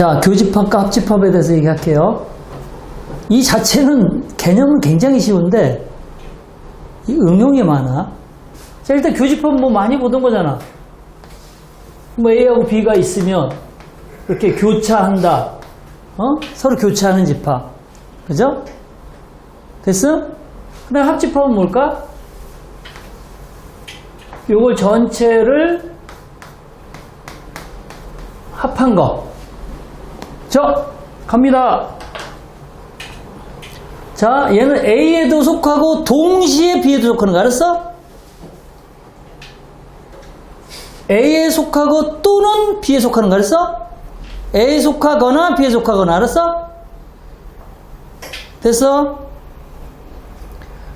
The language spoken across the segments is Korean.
자, 교집합과 합집합에 대해서 얘기할게요. 이 자체는 개념은 굉장히 쉬운데 이 응용이 많아. 자, 일단 교집합 뭐 많이 보던 거잖아. 뭐 A하고 B가 있으면 이렇게 교차한다. 어? 서로 교차하는 집합. 그죠? 됐어? 그 다음 합집합은 뭘까? 요걸 전체를 합한 거. 자, 갑니다. 자, 얘는 A에도 속하고 동시에 B에도 속하는 거 알았어? A에 속하고 또는 B에 속하는 거 알았어? A에 속하거나 B에 속하거나 알았어? 됐어?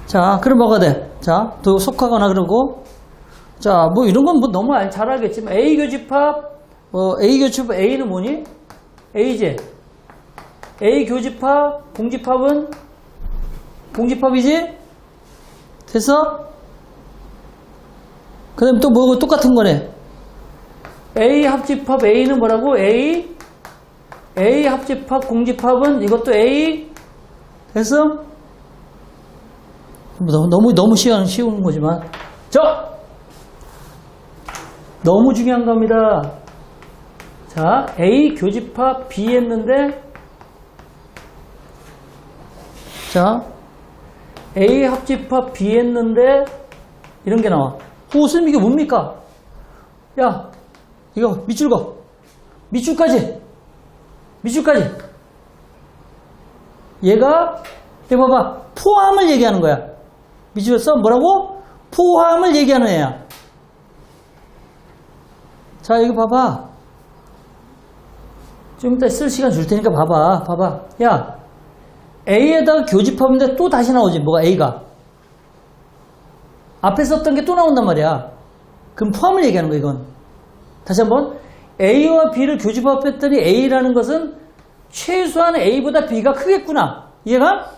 자, 그럼 뭐가 돼? 자, 또 속하거나 그러고 자, 뭐 이런 건 뭐 너무 알- 잘 알겠지만 A 교집합 어, A 교집합 A는 뭐니? A제 A 교집합 공집합은 공집합이지? 됐어? 그 다음 또 뭐고 똑같은 거네 A 합집합 A는 뭐라고? A A 합집합 공집합은 이것도 A 됐어? 너무 너무, 너무 쉬운, 쉬운 거지만 자 너무 중요한 겁니다 자 A 교집합 B 했는데 자 A 합집합 B 했는데 이런 게 나와. 오 선생님 이게 뭡니까? 야 이거 밑줄 거. 밑줄까지. 밑줄까지. 얘가 이거 봐봐. 포함을 얘기하는 거야. 밑줄 써 뭐라고? 포함을 얘기하는 애야. 자 이거 봐봐 좀 이따 쓸 시간 줄 테니까 봐봐 봐봐. 야 A에다가 교집합인데 또 다시 나오지 뭐가 A가. 앞에 썼던 게 또 나온단 말이야. 그럼 포함을 얘기하는 거야 이건. 다시 한번. A와 B를 교집합했더니 A라는 것은 최소한 A보다 B가 크겠구나. 이해가?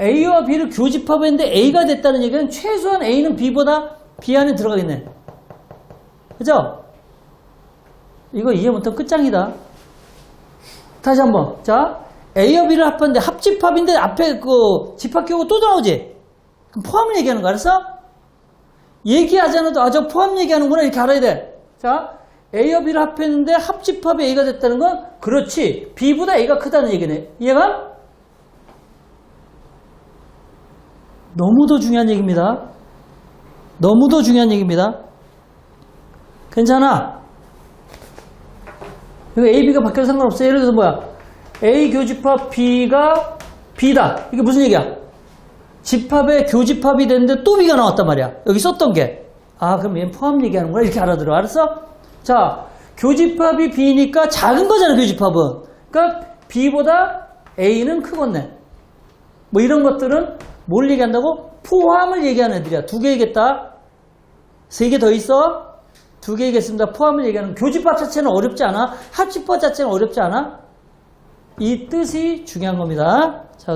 A와 B를 교집합했는데 A가 됐다는 얘기는 최소한 A는 B보다 B 안에 들어가겠네. 그죠? 이거 이해 못하면 끝장이다. 다시 한번. 자 A와 B를 합하는데 합집합인데 앞에 그 집합 끼고 또 나오지? 그럼 포함을 얘기하는 거 알았어? 얘기하지 않아도 아 저 포함 얘기하는구나. 이렇게 알아야 돼 자 A와 B를 합했는데 합집합이 A가 됐다는 건 그렇지. B보다 A가 크다는 얘기네. 이해가? 너무도 중요한 얘기입니다. 너무도 중요한 얘기입니다. 괜찮아 이거 A, B가 바뀌어도 상관없어 예를 들어서 뭐야? A 교집합 B가 B다. 이게 무슨 얘기야? 집합에 교집합이 됐는데 또 B가 나왔단 말이야. 여기 썼던 게 아 그럼 얘는 포함 얘기하는구나 이렇게 알아들어. 알았어? 자 교집합이 B니까 작은 거잖아 교집합은. 그러니까 B보다 A는 크겠네. 뭐 이런 것들은 뭘 얘기한다고? 포함을 얘기하는 애들이야. 두 개 얘기했다. 세 개 더 있어 두 개 얘기했습니다. 포함을 얘기하는 교집합 자체는 어렵지 않아? 합집합 자체는 어렵지 않아? 이 뜻이 중요한 겁니다